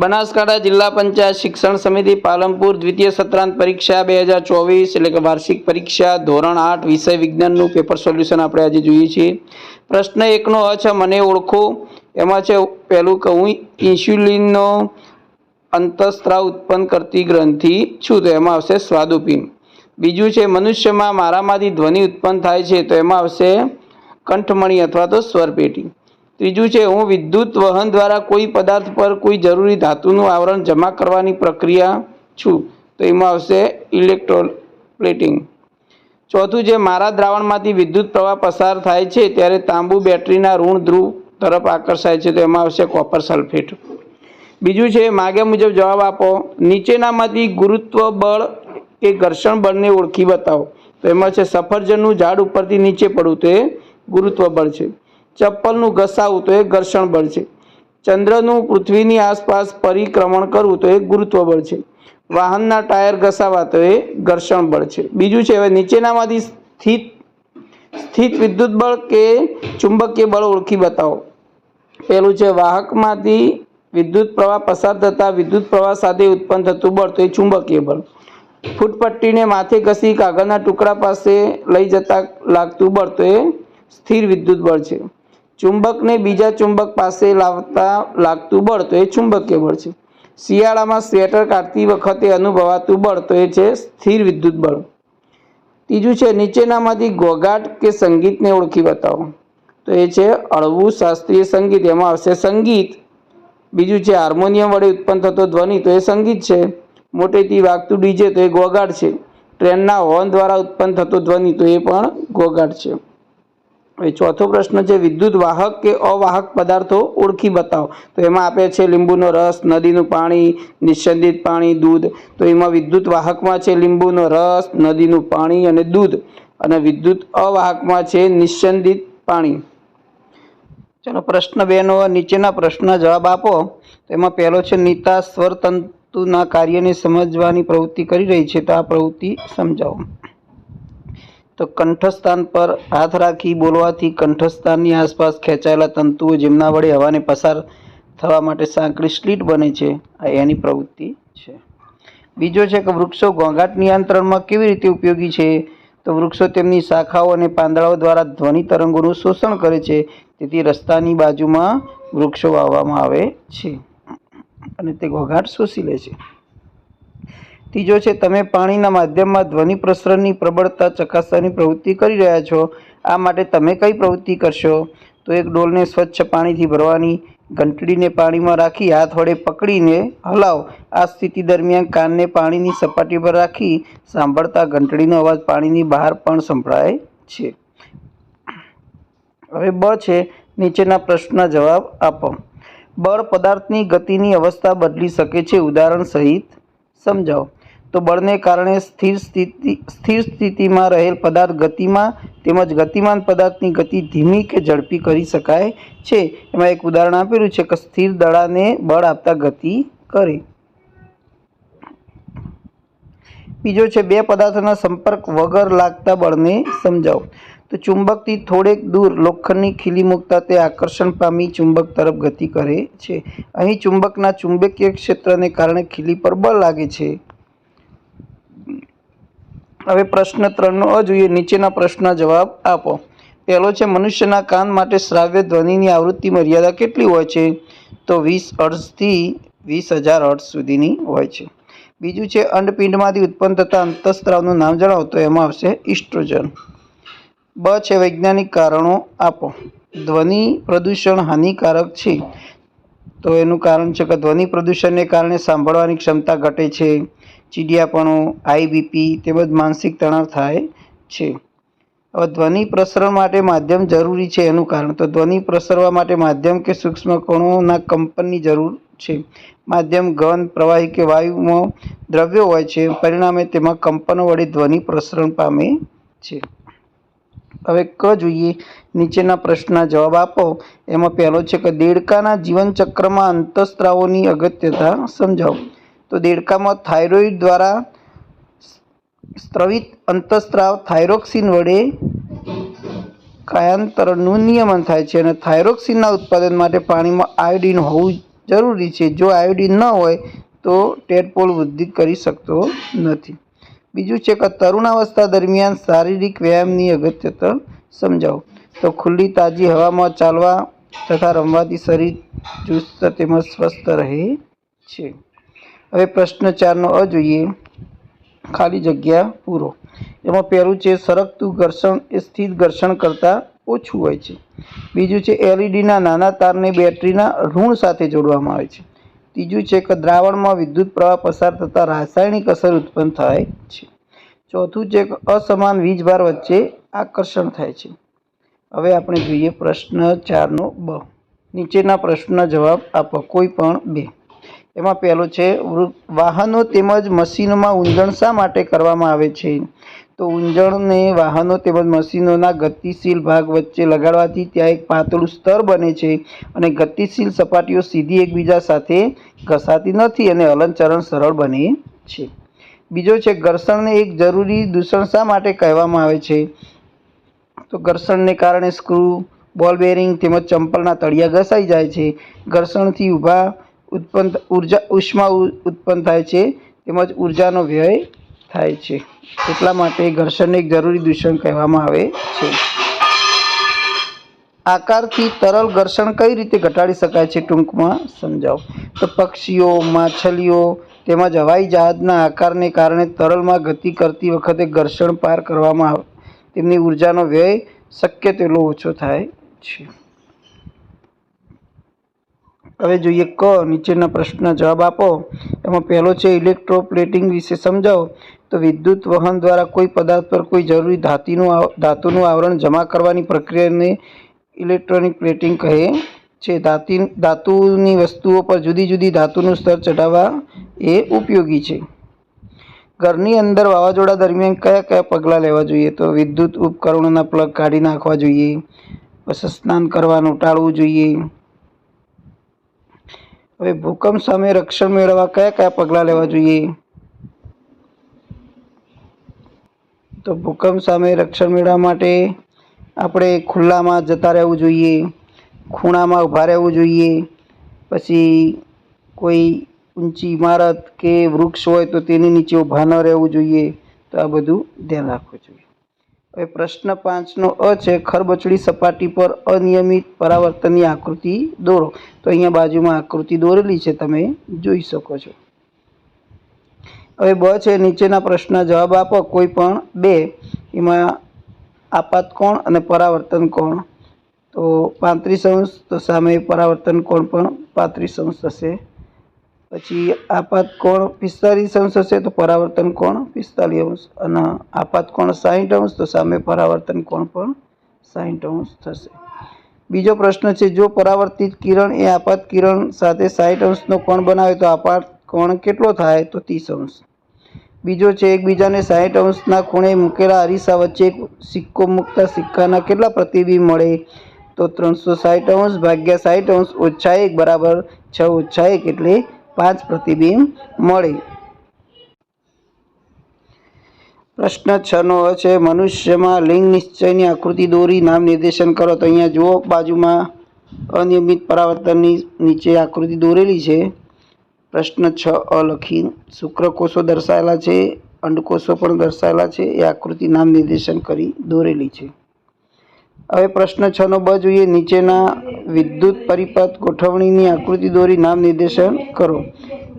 બનાસકાંઠા જિલ્લા પંચાયત શિક્ષણ સમિતિ પાલનપુર દ્વિતીય સત્રાંત પરીક્ષા બે હજાર ચોવીસ એટલે કે વાર્ષિક પરીક્ષા ધોરણ આઠ વિષય વિજ્ઞાનનું પેપર સોલ્યુશન આપણે આજે જોઈએ છીએ. પ્રશ્ન એકનો અ છે મને ઓળખો. એમાં છે, પહેલું કે હું ઇન્સ્યુલિનનો અંતઃસ્ત્રાવ ઉત્પન્ન કરતી ગ્રંથિ છું, તો એમાં આવશે સ્વાદુપિન બીજું છે, મનુષ્યમાં મારામાંથી ધ્વનિ ઉત્પન્ન થાય છે, તો એમાં આવશે કંઠમણી અથવા તો સ્વરપેટી. ત્રીજું છે, હું વિદ્યુત વહન દ્વારા કોઈ પદાર્થ પર કોઈ જરૂરી ધાતુનું આવરણ જમા કરવાની પ્રક્રિયા છું. તો એમાં આવશે ઇલેક્ટ્રોપ્લેટિંગ ચોથું જે મારા દ્રાવણમાંથી વિદ્યુત પ્રવાહ પસાર થાય છે, ત્યારે તાંબુ બેટરીના ઋણ ધ્રુવ તરફ આકર્ષાય છે, તો એમાં આવશે કોપર સલ્ફેટ બીજું છે માગ્યા મુજબ જવાબ આપો. નીચેનામાંથી ગુરુત્વ બળ કે ઘર્ષણ બળને ઓળખી બતાવો. તો એમાં છે, સફરજનનું ઝાડ ઉપરથી નીચે પડવું, તો એ ગુરુત્વ બળ છે. ચપ્પલનું ઘસાવું તો એ ઘર્ષણ બળ છે. ચંદ્રનું પૃથ્વીની આસપાસ પરિક્રમણ કરવું તો એ ગુરુત્વ બળ છે. વાહનના ટાયર ઘસાવા તો એ ઘર્ષણ બળ છે. બીજું છે, હવે નીચેનામાંથી સ્થિત સ્થિત વિદ્યુત બળ કે ચુંબકીય બળ ઓળખી બતાવો. પહેલું છે, વાહકમાંથી વિદ્યુત પ્રવાહ પસાર થતા વિદ્યુત પ્રવાહ સાથે ઉત્પન્ન થતું બળ તો એ ચુંબકીય બળ. ફૂટપટ્ટીને માથે ઘસી કાગળના ટુકડા પાસે લઈ જતા લાગતું બળ તો એ સ્થિર વિદ્યુત બળ છે. ચુંબકને બીજા ચુંબક પાસે લાવતા લાગતું બળ, તો એ ચુંબકીય બળ છે. શિયાળામાં સ્વેટર કાઢતી વખતે અનુભવાતું બળ, તો એ છે સ્થિર વિદ્યુત બળ. ત્રીજું છે, નીચેનામાંથી ઘોઘાટ કે સંગીતને ઓળખી બતાવો. તો એ છે અળવું શાસ્ત્રીય સંગીત, એમાં આવશે સંગીત. બીજું છે, હાર્મોનિયમ વડે ઉત્પન્ન થતો ધ્વનિ, તો એ સંગીત છે. મોટેથી વાગતું ડીજે, તો એ ઘોઘાટ છે. ટ્રેનના હોર્ન દ્વારા ઉત્પન્ન થતો ધ્વનિ, તો એ પણ ઘોઘાટ છે. હવે ચોથો પ્રશ્ન છે, વિદ્યુત વાહક કે અવાહક પદાર્થો ઓળખી બતાવો. તો એમાં આપે છે, લીંબુનો રસ, નદીનું પાણી નિસ્યંદિત પાણી, દૂધ. તો એમાં વિદ્યુત વાહકમાં છે, લીંબુનો રસ, નદીનું પાણી અને દૂધ. અને વિદ્યુત અવાહકમાં છે નિસ્યંદિત પાણી. ચલો, પ્રશ્ન બેનો, નીચેના પ્રશ્નના જવાબ આપો. તો એમાં પહેલો છે, નીતા સ્વરતંતુના કાર્યને સમજવાની પ્રવૃત્તિ કરી રહી છે. તો આ પ્રવૃત્તિ સમજાવો. તો કંઠસ્થાન પર હાથ રાખી બોલવાથી કંઠસ્થાનની આસપાસ ખેંચાયેલા તંતુઓ જેમના વડે હવાને પસાર થવા માટે સાંકડી સ્લીટ બને છે, આ એની પ્રવૃત્તિ છે. બીજો છે કે વૃક્ષો ઘોંઘાટ નિયંત્રણમાં કેવી રીતે ઉપયોગી છે? તો વૃક્ષો તેમની શાખાઓ અને પાંદડાઓ દ્વારા ધ્વનિ તરંગોનું શોષણ કરે છે, તેથી રસ્તાની બાજુમાં વૃક્ષો વાવવામાં આવે છે અને તે ઘોંઘાટ શોષી લે છે. ત્રીજો છે, તમે પાણીના માધ્યમમાં ધ્વનિ પ્રસરણની પ્રબળતા ચકાસવાની પ્રવૃત્તિ કરી રહ્યા છો. આ માટે તમે કઈ પ્રવૃત્તિ કરશો? તો એક ડોલને સ્વચ્છ પાણીથી ભરવાની, ઘંટડીને પાણીમાં રાખી હાથ વડે પકડીને હલાવ. આ સ્થિતિ દરમિયાન કાનને પાણીની સપાટી પર રાખી સાંભળતા ઘંટડીનો અવાજ પાણીની બહાર પણ સંભળાય છે. હવે બ છે, નીચેના પ્રશ્નના જવાબ આપો. બળ પદાર્થની ગતિની અવસ્થા બદલી શકે છે, ઉદાહરણ સહિત સમજાવો. તો બળને કારણે સ્થિર સ્થિતિ, સ્થિર સ્થિતિમાં રહેલ પદાર્થ ગતિમાં તેમજ ગતિમાન પદાર્થની ગતિ ધીમી કે ઝડપી કરી શકાય છે. એમાં એક ઉદાહરણ આપેલું છે કે સ્થિર દડાને બળ આપતા ગતિ કરે. બીજો છે બે પદાર્થોના સંપર્ક વગર લાગતા બળને સમજાવો. તો ચુંબકથી થોડેક દૂર લોખંડની ખીલી મૂકતા તે આકર્ષણ પામી ચુંબક તરફ ગતિ કરે છે. અહીં ચુંબકના ચુંબકીય ક્ષેત્રને કારણે ખીલી પર બળ લાગે છે. હવે પ્રશ્ન ત્રણનો અ જોઈએ. નીચેના પ્રશ્નના જવાબ આપો. પહેલો છે, મનુષ્યના કાન માટે શ્રાવ્ય ધ્વનિની આવૃત્તિ મર્યાદા કેટલી હોય છે? તો વીસ અર્થથી વીસ હજાર અર્થ સુધીની હોય છે. બીજું છે, અંડપિંડમાંથી ઉત્પન્ન થતા અંતઃસ્ત્રાવનું નામ જણાવો. તો એમાં આવશે ઇસ્ટ્રોજન. બ છે, વૈજ્ઞાનિક કારણો આપો. ધ્વનિ પ્રદૂષણ હાનિકારક છે. તો એનું કારણ છે કે ધ્વનિ પ્રદૂષણને કારણે સાંભળવાની ક્ષમતા ઘટે છે. ચીડિયાપણું આઈબીપી બીપી તેમજ માનસિક તણાવ થાય છે. હવે ધ્વનિ પ્રસરણ માટે માધ્યમ જરૂરી છે એનું કારણ. તો ધ્વનિ પ્રસરવા માટે માધ્યમ કે સૂક્ષ્મ કણોના કંપનની જરૂર છે. માધ્યમ ઘન, પ્રવાહી કે વાયુમાં દ્રવ્યો હોય છે. પરિણામે તેમાં કંપનો વડે ધ્વનિ પ્રસરણ પામે છે. હવે ક જોઈએ? નીચેના પ્રશ્નના જવાબ આપો. એમાં પહેલો છે કે દેડકાના જીવનચક્રમાં અંતઃસ્ત્રાવોની અગત્યતા સમજાવો. તો દેડકામાં થાઇરોઇડ દ્વારા સ્ત્રવિત અંતઃસ્ત્રાવ થાઇરોક્સિન વડે કાયાંતરણનું નિયમન થાય છે અને થાઇરોક્સિનના ઉત્પાદન માટે પાણીમાં આયોડિન હોવું જરૂરી છે. જો આયોડિન ન હોય તો ટેડપોલ વૃદ્ધિ કરી શકતો નથી. બીજું છે કે તરુણાવસ્થા દરમિયાન શારીરિક વ્યાયામની અગત્યતા સમજાવો. તો ખુલ્લી તાજી હવામાં ચાલવા તથા રમવાથી શરીર ચુસ્ત તેમજ સ્વસ્થ રહે છે. હવે પ્રશ્ન ચારનો અ જોઈએ. ખાલી જગ્યા પૂરો. એમાં પહેલું છે, સરકતું ઘર્ષણ એ સ્થિર ઘર્ષણ કરતાં ઓછું હોય છે. બીજું છે, એલઈડીના નાના તારને બેટરીના ઋણ સાથે જોડવામાં આવે છે. ત્રીજું છે કે દ્રાવણમાં વિદ્યુત પ્રવાહ પસાર થતાં રાસાયણિક અસર ઉત્પન્ન થાય છે. ચોથું છે કે અસમાન વીજભાર વચ્ચે આકર્ષણ થાય છે. હવે આપણે જોઈએ પ્રશ્ન ચારનો બ. નીચેના પ્રશ્નના જવાબ આપો. કોઈ પણ બે. એમાં પહેલો છે વાહનો તેમજ મશીનોમાં ઊંજણ શા માટે કરવામાં આવે છે? તો ઊંજણને વાહનો તેમજ મશીનોના ગતિશીલ ભાગ વચ્ચે લગાડવાથી ત્યાં એક પાતળું સ્તર બને છે અને ગતિશીલ સપાટીઓ સીધી એકબીજા સાથે ઘસાતી નથી અને હલનચલન સરળ બને છે. બીજો છે, ઘર્ષણને એક જરૂરી દૂષણ શા માટે કહેવામાં આવે છે? તો ઘર્ષણને કારણે સ્ક્રૂ, બોલ બેરિંગ તેમજ ચંપલના તળિયા ઘસાઈ જાય છે. ઘર્ષણથી ઊભા ઉત્પન્ન ઊર્જા ઉષ્મા ઉત્પન્ન થાય છે, તેમજ ઉર્જાનો વ્યય થાય છે. એટલા માટે ઘર્ષણને એક જરૂરી દૂષણ કહેવામાં આવે છે. આકારથી તરલ ઘર્ષણ કઈ રીતે ઘટાડી શકાય છે, ટૂંકમાં સમજાવો. તો પક્ષીઓ, માછલીઓ તેમજ હવાઈ જહાજના આકારને કારણે તરલમાં ગતિ કરતી વખતે ઘર્ષણ પાર કરવામાં આવે. તેમની ઉર્જાનો વ્યય શક્ય તેટલો ઓછો થાય છે. હવે જોઈએ ક, નીચેના પ્રશ્નના જવાબ આપો. એમાં પહેલો છે, ઇલેક્ટ્રોપ્લેટિંગ વિશે સમજાવો. તો વિદ્યુત વહન દ્વારા કોઈ પદાર્થ પર કોઈ જરૂરી ધાતુનું ધાતુનું આવરણ જમા કરવાની પ્રક્રિયાને ઇલેક્ટ્રોનિક પ્લેટિંગ કહે છે. ધાતી, ધાતુની વસ્તુઓ પર જુદી જુદી ધાતુનું સ્તર ચઢાવવા એ ઉપયોગી છે. ઘરની અંદર વાવાઝોડા દરમિયાન કયા કયા પગલાં લેવા જોઈએ? તો વિદ્યુત ઉપકરણોના પ્લગ કાઢી નાખવા જોઈએ. પછી સ્નાન કરવાનું, ટાળવું જોઈએ. હવે ભૂકંપ સામે રક્ષણ મેળવવા કયા કયા પગલાં લેવા જોઈએ? તો ભૂકંપ સામે રક્ષણ મેળવવા માટે આપણે ખુલ્લામાં જતા રહેવું જોઈએ, ખૂણામાં ઊભા રહેવું જોઈએ, પછી કોઈ ઊંચી ઇમારત કે વૃક્ષ હોય તો તેની નીચે ઊભા ન રહેવું જોઈએ. તો આ બધું ધ્યાન રાખવું જોઈએ. હવે પ્રશ્ન પાંચનો અ છે, ખરબચડી સપાટી પર અનિયમિત પરાવર્તનની આકૃતિ દોરો. તો અહીંયા બાજુમાં આકૃતિ દોરેલી છે, તમે જોઈ શકો છો. હવે બ છે, નીચેના પ્રશ્નના જવાબ આપો. કોઈ પણ બે, એમાં આપાત કોણ અને પરાવર્તન કોણ? તો પાંત્રીસ અંશ તો સામે પરાવર્તન કોણ પણ પાંત્રીસ અંશ થશે પછી આપાત કોણ પિસ્તાલીસ અંશ હશે તો પરાવર્તન કોણ પિસ્તાલીસ અંશ? અને આપાત કોણ સાહીઠ અંશ તો સામે પરાવર્તન કોણ પણ સાહીઠ અંશ થશે. બીજો પ્રશ્ન છે, જો પરાવર્તિત કિરણ એ આપાત કિરણ સાથે સાહીઠ અંશનો કોણ બનાવે તો આપાત કોણ કેટલો થાય તો ત્રીસ અંશ. બીજો છે, એકબીજાને સાહીઠ અંશના ખૂણે મૂકેલા અરીસા વચ્ચે સિક્કો મૂકતા સિક્કાના કેટલા પ્રતિબિંબ મળે? તો ત્રણસો સાહીઠ અંશ ભાગ્યા સાહીઠ અંશ ઓછા એક બરાબર છ ઓછા એક એટલે પાંચ પ્રતિબિંબ મળે. પ્રશ્ન છનો છે, મનુષ્યમાં લિંગ નિશ્ચયની આકૃતિ દોરી નામ નિર્દેશન કરો. તો અહીંયા જુઓ, બાજુમાં અનિયમિત પરાવર્તનની નીચે આકૃતિ દોરેલી છે. પ્રશ્ન છ અ લખી, શુક્રકોષો દર્શાયેલા છે, અંડકોષો પણ દર્શાયેલા છે. એ આકૃતિ નામ નિર્દેશન કરી દોરેલી છે. હવે પ્રશ્ન છ નો બ જોઈએ. નીચેના વિદ્યુત પરિપથ ગોઠવણીની આકૃતિ દોરી નામ નિર્દેશન કરો.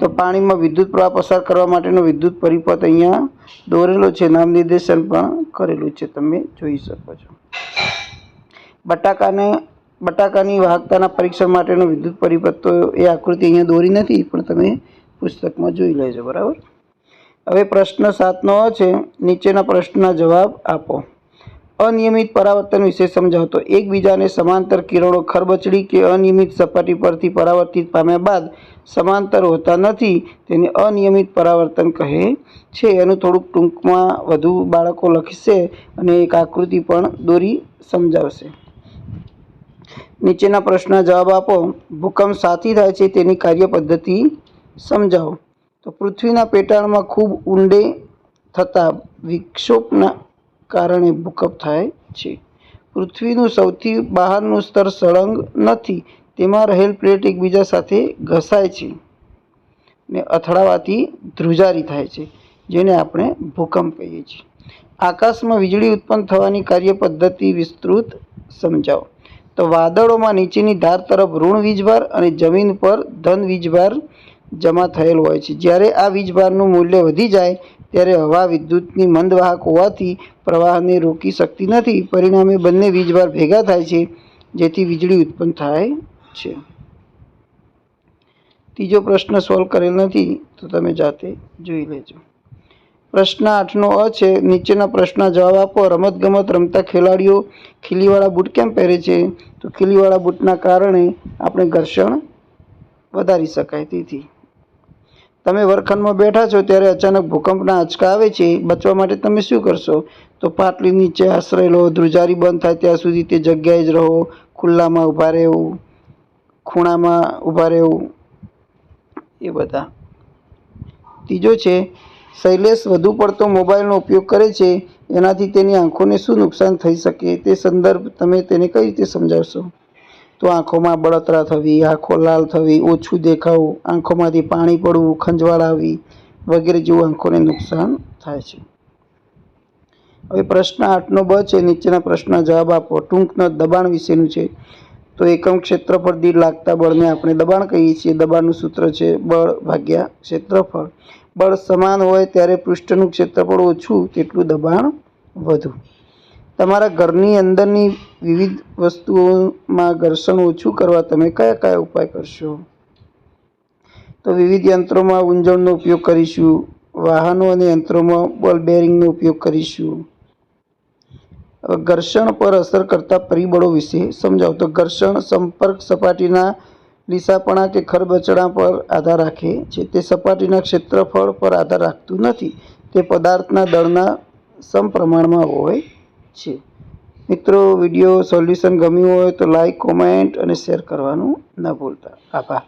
તો પાણીમાં વિદ્યુત પ્રવાહ પસાર કરવા માટેનો વિદ્યુત પરિપથ અહીંયા દોરેલો છે. નામ નિર્દેશન પણ કરેલું છે. તમે જોઈ શકો છો. બટાકાને, બટાકાની વાહકતાના પરીક્ષણ માટેનો વિદ્યુત પરિપથ તો એ આકૃતિ અહીંયા દોરી નથી, પણ તમે પુસ્તકમાં જોઈ લેજો. બરાબર? હવે પ્રશ્ન સાતનો છે. નીચેના પ્રશ્નના જવાબ આપો. અનિયમિત પરાવર્તન વિશે સમજાવો તો એકબીજાને સમાંતર કિરણો, ખરબચડી કે અનિયમિત સપાટી પરથી પરાવર્તિત પામ્યા બાદ સમાંતર હોતા નથી, તેને અનિયમિત પરાવર્તન કહે છે. એનું થોડુંક ટૂંકમાં વધુ બાળકો લખશે અને એક આકૃતિ પણ દોરી સમજાવશે. નીચેના પ્રશ્નના જવાબ આપો. ભૂકંપ સાથી થાય છે તેની કાર્ય પદ્ધતિ સમજાવો. તો પૃથ્વીના પેટાળમાં ખૂબ ઊંડે થતા વિક્ષોભના કારણે ભૂકંપ થાય છે. પૃથ્વીનું સૌથી બહારનું સ્તર સળંગ નથી, તેમાં રહેલ પ્લેટ એકબીજા સાથે ઘસાય છે ને અથડાવાથી ધ્રુજારી થાય છે, જેને આપણે ભૂકંપ કહીએ છીએ. આકાશમાં વીજળી ઉત્પન્ન થવાની કાર્ય પદ્ધતિ વિસ્તૃત સમજાવો. તો વાદળોમાં નીચેની ધાર તરફ ઋણ વીજભાર અને જમીન પર ધન વીજભાર જમા થયેલ હોય છે. જ્યારે આ વીજભારનું મૂલ્ય વધી જાય ત્યારે હવા વિદ્યુતની મંદવાહક હોવાથી પ્રવાહને રોકી શકતી નથી. પરિણામે બંને વીજભાર ભેગા થાય છે, જેથી વીજળી ઉત્પન્ન થાય છે. ત્રીજો પ્રશ્ન સોલ્વ કરેલ નથી, તો તમે જાતે જોઈ લેજો. પ્રશ્ન આઠનો અ છે, નીચેના પ્રશ્નના જવાબ આપો. રમતગમત રમતા ખેલાડીઓ ખીલીવાળા બૂટ કેમ પહેરે છે? તો ખીલીવાળા બૂટના કારણે આપણે ઘર્ષણ વધારી શકાય તેથી. તમે વર્ગખંડમાં બેઠા છો ત્યારે અચાનક ભૂકંપના આંચકા આવે છે, બચવા માટે તમે શું કરશો? તો પાટલી નીચે આશ્રય લો, ધ્રુજારી બંધ થાય ત્યાં સુધી તે જગ્યાએ જ રહો, ખુલ્લામાં ઊભા રહેવું, ખૂણામાં ઊભા રહેવું, એ બધા. ત્રીજો છે, શૈલેષ વધુ પડતો મોબાઈલનો ઉપયોગ કરે છે, એનાથી તેની આંખોને શું નુકસાન થઈ શકે તે સંદર્ભ તમે તેને કઈ રીતે સમજાવશો? તો આંખોમાં બળતરા થવી, આંખો લાલ થવી, ઓછું દેખાવું, આંખોમાંથી પાણી પડવું, ખંજવાળ આવી વગેરે જેવું આંખોને નુકસાન થાય છે. હવે પ્રશ્ન આઠનો બ છે, નીચેના પ્રશ્નના જવાબ આપો. ટૂંકના દબાણ વિશેનું છે. તો એકમ ક્ષેત્રફળ દીઠ લાગતા બળને આપણે દબાણ કહીએ છીએ. દબાણનું સૂત્ર છે બળ ભાગ્યા ક્ષેત્રફળ. બળ સમાન હોય ત્યારે પૃષ્ઠનું ક્ષેત્રફળ ઓછું, તેટલું દબાણ વધુ. તમારા ઘરની અંદરની વિવિધ વસ્તુઓમાં ઘર્ષણ ઓછું કરવા તમે કયા કયા ઉપાય કરશો? તો વિવિધ યંત્રોમાં ઊંજણનો ઉપયોગ કરીશું, વાહનો અને યંત્રોમાં બોલ બેરિંગનો ઉપયોગ કરીશું. ઘર્ષણ પર અસર કરતા પરિબળો વિશે સમજાવો. તો ઘર્ષણ સંપર્ક સપાટીના લીસાપણા કે ખરબચડા પર આધાર રાખે છે. તે સપાટીના ક્ષેત્રફળ પર આધાર રાખતું નથી. તે પદાર્થના દળના સમપ્રમાણમાં હોય છે. મિત્રો વીડિયો સોલ્યુશન ગમ્યું હોય તો લાઈક કોમેન્ટ અને શેર કરવાનું ન ભૂલતા. આભાર.